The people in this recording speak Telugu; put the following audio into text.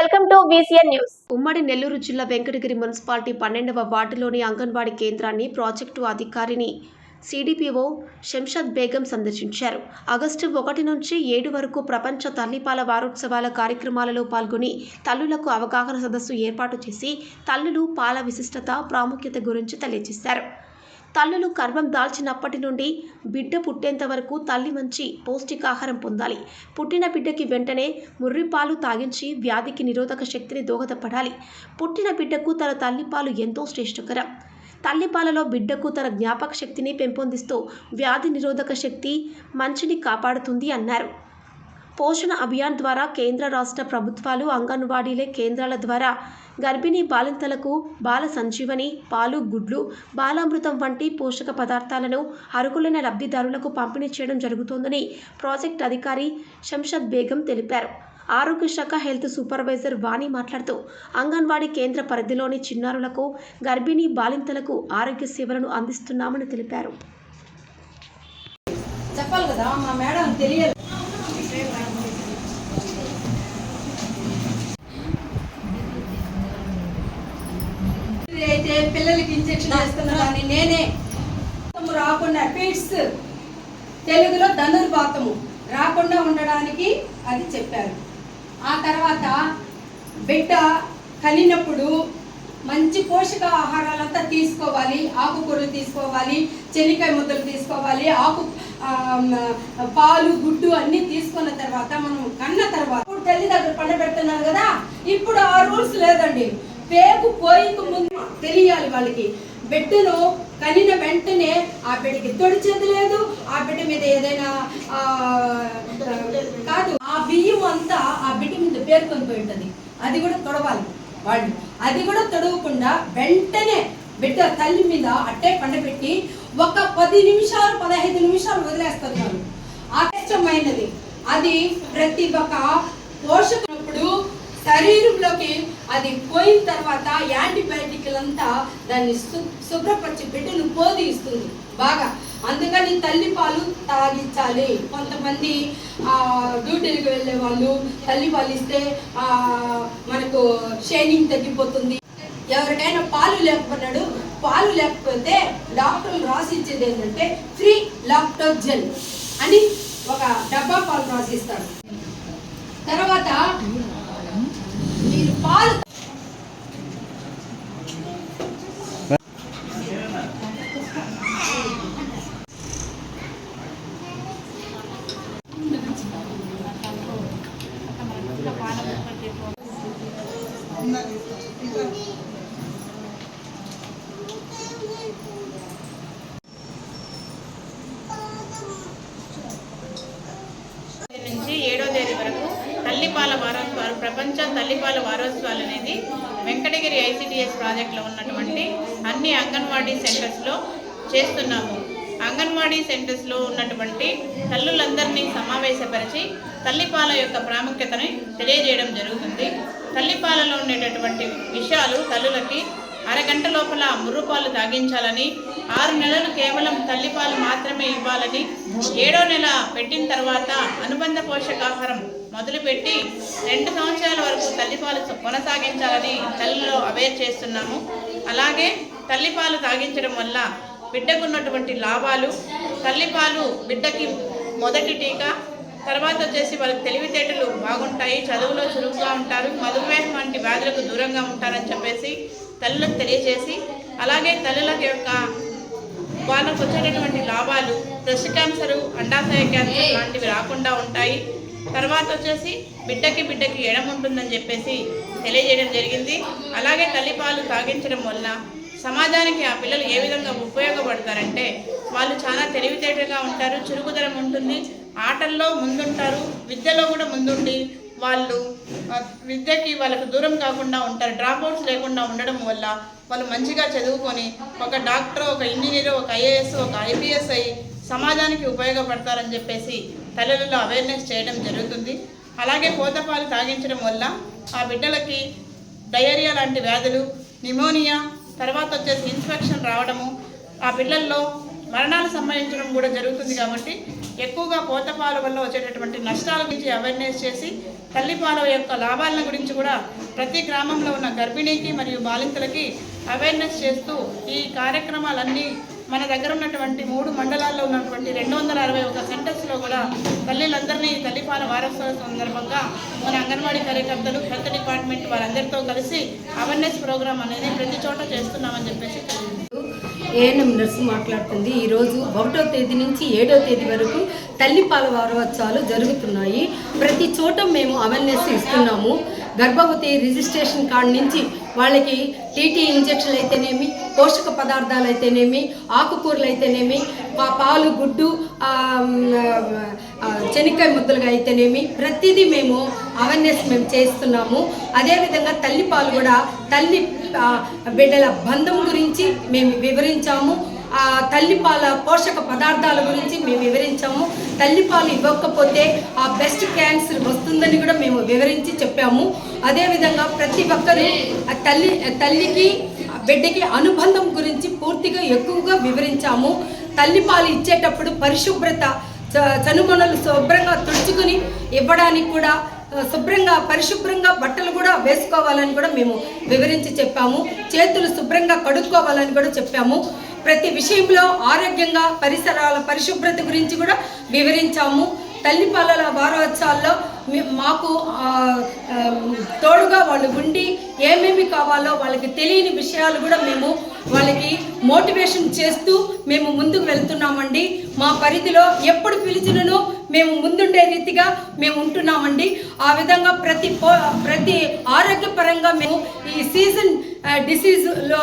Welcome to news. ఉమ్మడి నెల్లూరు జిల్లా వెంకటగిరి మున్సిపాలిటీ పన్నెండవ వార్డులోని అంగన్వాడీ కేంద్రాన్ని ప్రాజెక్టు అధికారిని సిడిపిఓ శంషద్ బేగం సందర్శించారు. ఆగస్టు ఒకటి నుంచి ఏడు వరకు ప్రపంచ తల్లిపాల వారోత్సవాల కార్యక్రమాలలో పాల్గొని తల్లులకు అవగాహన సదస్సు ఏర్పాటు చేసి తల్లులు పాల విశిష్టత ప్రాముఖ్యత గురించి తెలియజేశారు. తల్లులు గర్భం దాల్చినప్పటి నుండి బిడ్డ పుట్టేంత వరకు తల్లి మంచి పౌష్టికాహారం పొందాలి. పుట్టిన బిడ్డకి వెంటనే ముర్రిపాలు తాగించి వ్యాధికి నిరోధక శక్తిని దోహదపడాలి. పుట్టిన బిడ్డకు తన తల్లిపాలు ఎంతో శ్రేష్టకరం. తల్లిపాలలో బిడ్డకు తన జ్ఞాపక శక్తిని పెంపొందిస్తూ వ్యాధి నిరోధక శక్తి మంచిని కాపాడుతుంది అన్నారు. పోషణ అభియాన్ ద్వారా కేంద్ర రాష్ట్ర ప్రభుత్వాలు అంగన్వాడీలే కేంద్రాల ద్వారా గర్భిణీ బాలింతలకు బాల సంజీవని పాలు గుడ్లు బాలామృతం వంటి పోషక పదార్థాలను అర్హులైన లబ్ధిదారులకు పంపిణీ చేయడం జరుగుతోందని ప్రాజెక్ట్ అధికారి శంషద్ బేగం తెలిపారు. ఆరోగ్య శాఖ హెల్త్ సూపర్వైజర్ వాణి మాట్లాడుతూ అంగన్వాడీ కేంద్ర పరిధిలోని చిన్నారులకు గర్భిణీ బాలింతలకు ఆరోగ్య సేవలను అందిస్తున్నామని తెలిపారు. చెప్పాలి కదా మా మేడం తెలియదు. పిల్లలకి ఇంజెక్షన్ వేస్తున్నా కానీ నేనే రాకుండా పిట్స్ తెలుగులో ధనుర్పాతము రాకుండా ఉండడానికి అది చెప్పారు. ఆ తర్వాత బిడ్డ కలినప్పుడు మంచి పోషక ఆహారాలంతా తీసుకోవాలి ఆకుకూరలు తీసుకోవాలి చెనికాయ ముద్దలు తీసుకోవాలి ఆకు పాలు గుడ్డు అన్నీ తీసుకున్న తర్వాత మనం కన్న తర్వాత ఇప్పుడు తల్లి దగ్గర పండబెడుతున్నారు కదా ఇప్పుడు ఆ రూల్స్ లేదండి. పేగు పోయిక ముందు తెలియాలి వాళ్ళకి. బిడ్డను కనిన వెంటనే ఆ బిడ్డకి తొడిచేది లేదు ఆ బిడ్డ మీద ఏదైనా కాదు ఆ బియ్యం అంతా ఆ బిడ్డ మీద పేర్కొని పోయి ఉంటుంది. అది కూడా తొడవాలి వాళ్ళు. అది కూడా తొడవకుండా వెంటనే బిడ్డ తల్లి మీద అట్టే పండబెట్టి ఒక పది నిమిషాలు పదహైదు నిమిషాలు వదిలేస్తున్నారు ఆకర్షమైనది అది ప్రతి ఒక్క పోషకుడు శరీరంలోకి అది పోయిన తర్వాత యాంటీబయాటిక్లంతా దాన్ని శు- శుభ్రపరిచి బిడ్డను పోదీస్తుంది బాగా. అందుకని తల్లి పాలు తాగించాలి కొంతమంది డ్యూటీలకు వెళ్ళే వాళ్ళు తల్లి పాలు ఇస్తే మనకు షైనింగ్ తగ్గిపోతుంది. ఎవరికైనా పాలు లేకపోయినాడు పాలు లేకపోతే డాక్టర్లు రాసిచ్చేది ఏంటంటే ఫ్రీ లాక్టోజెల్ అని ఒక డబ్బా పాలు రాసిస్తారు. తర్వాత మీరు పాలు తేదీ నుంచి ఏడో తేదీ వరకు తల్లిపాల వారోత్సవాలు ప్రపంచ తల్లిపాల వారోత్సవాలు అనేది వెంకటగిరి ఐసిడిఎస్ ప్రాజెక్ట్లో ఉన్నటువంటి అన్ని అంగన్వాడీ సెంటర్స్లో చేస్తున్నాము. అంగన్వాడీ సెంటర్స్లో ఉన్నటువంటి తల్లులందరినీ సమావేశపరిచి తల్లిపాల యొక్క ప్రాముఖ్యతని తెలియజేయడం జరుగుతుంది. తల్లిపాలలో ఉండేటటువంటి విషయాలు తల్లులకి అరగంట లోపల ముర్రుపాలు తాగించాలని ఆరు నెలలు కేవలం తల్లిపాలు మాత్రమే ఇవ్వాలని ఏడో నెల పెట్టిన తర్వాత అనుబంధ పోషకాహారం మొదలుపెట్టి రెండు సంవత్సరాల వరకు తల్లిపాలు కొనసాగించాలని తల్లిలో అవేర్ చేస్తున్నాము. అలాగే తల్లిపాలు తాగించడం వల్ల బిడ్డకు ఉన్నటువంటి లాభాలు తల్లిపాలు బిడ్డకి మొదటి టీకా తర్వాత వచ్చేసి వాళ్ళకి తెలివితేటలు బాగుంటాయి చదువులో చురుగ్గా ఉంటారు మధుమేహం వంటి వ్యాధులకు దూరంగా ఉంటారని చెప్పేసి తల్లులకు తెలియజేసి అలాగే తల్లుల యొక్క వాళ్ళకు వచ్చేటటువంటి లాభాలు బ్రెస్ట్ క్యాన్సరు అండాశయ క్యాన్సర్ లాంటివి రాకుండా ఉంటాయి. తర్వాత వచ్చేసి బిడ్డకి బిడ్డకి ఎడం ఉంటుందని చెప్పేసి తెలియజేయడం జరిగింది. అలాగే తల్లిపాలు తాగించడం వల్ల సమాజానికి ఆ పిల్లలు ఏ విధంగా ఉపయోగపడతారంటే వాళ్ళు చాలా తెలివితేటగా ఉంటారు చురుకుదనం ఉంటుంది ఆటల్లో ముందుంటారు విద్యలో కూడా ముందుండి వాళ్ళు విద్యకి వాళ్ళకు దూరం కాకుండా ఉంటారు డ్రాప్ అవుట్స్ లేకుండా ఉండడం వల్ల వాళ్ళు మంచిగా చదువుకొని ఒక డాక్టర్ ఒక ఇంజనీర్ ఒక ఐఏఎస్ ఒక ఐపీఎస్ అయ్యి సమాజానికి ఉపయోగపడతారని చెప్పేసి తల్లులలో అవేర్నెస్ చేయడం జరుగుతుంది. అలాగే పోతపాలు తాగించడం వల్ల ఆ బిడ్డలకి డయేరియా లాంటి వ్యాధులు నిమోనియా తర్వాత వచ్చేసి ఇన్ఫెక్షన్ రావడము ఆ పిల్లల్లో మరణాలు సంభవించడం కూడా జరుగుతుంది కాబట్టి ఎక్కువగా పోతపాల వల్ల వచ్చేటటువంటి నష్టాల గురించి అవేర్నెస్ చేసి తల్లిపాల యొక్క లాభాలను గురించి కూడా ప్రతి గ్రామంలో ఉన్న గర్భిణీకి మరియు బాలింతలకి అవేర్నెస్ చేస్తూ ఈ కార్యక్రమాలన్నీ మన దగ్గర ఉన్నటువంటి మూడు మండలాల్లో ఉన్నటువంటి రెండు వందల అరవై ఒక సెంటర్స్లో కూడా తల్లిలందరినీ తల్లిపాల వారోత్సవం సందర్భంగా మన అంగన్వాడీ కార్యకర్తలు హెల్త్ డిపార్ట్మెంట్ వారందరితో కలిసి అవేర్నెస్ ప్రోగ్రామ్ అనేది ప్రతి చోట చేస్తున్నామని చెప్పేసి ఏఎన్ఎం నర్సు మాట్లాడుతుంది. ఈరోజు ఒకటో తేదీ నుంచి ఏడో తేదీ వరకు తల్లిపాల వారోత్సవాలు జరుగుతున్నాయి. ప్రతి చోట మేము అవేర్నెస్ ఇస్తున్నాము. గర్భవతి రిజిస్ట్రేషన్ కార్డు నుంచి వాళ్ళకి టీటీ ఇంజక్షన్లు అయితేనేమి పోషక పదార్థాలు అయితేనేమి ఆకుకూరలు అయితేనేమి పాలు గుడ్డు శనక్కాయ ముద్దలుగా అయితేనేమి ప్రతిదీ మేము అవేర్నెస్ మేము చేస్తున్నాము. అదేవిధంగా తల్లిపాలు కూడా తల్లి బిడ్డల బంధం గురించి మేము వివరించాము. తల్లిపాల పోషక పదార్థాల గురించి మేము వివరించాము. తల్లిపాలు ఇవ్వకపోతే ఆ బెస్ట్ క్యాన్సర్ వస్తుందని కూడా మేము వివరించి చెప్పాము. అదేవిధంగా ప్రతి ఒక్కరూ ఆ తల్లి తల్లికి బిడ్డకి అనుబంధం గురించి పూర్తిగా ఎక్కువగా వివరించాము. తల్లిపాలు ఇచ్చేటప్పుడు పరిశుభ్రత చ- చనుమొనలు శుభ్రంగా తుడుచుకుని ఇవ్వడానికి కూడా శుభ్రంగా పరిశుభ్రంగా బట్టలు కూడా వేసుకోవాలని కూడా మేము వివరించి చెప్పాము. చేతులు శుభ్రంగా కడుక్కోవాలని కూడా చెప్పాము. ప్రతి విషయంలో ఆరోగ్యంగా పరిసరాల పరిశుభ్రత గురించి కూడా వివరించాము. తల్లిపాలల వారోత్సవాల్లో మాకు తోడుగా వాళ్ళు ఉండి ఏమేమి కావాలో వాళ్ళకి తెలియని విషయాలు కూడా మేము వాళ్ళకి మోటివేషన్ చేస్తూ మేము ముందుకు వెళ్తున్నామండి. మా పరిధిలో ఎప్పుడు పిలిచినను మేము ముందుండే రీతిగా మేము ఉంటున్నామండి. ఆ విధంగా ప్రతి ప్రతి ఆరోగ్యపరంగా మేము ఈ సీజన్ డిసీజ్లో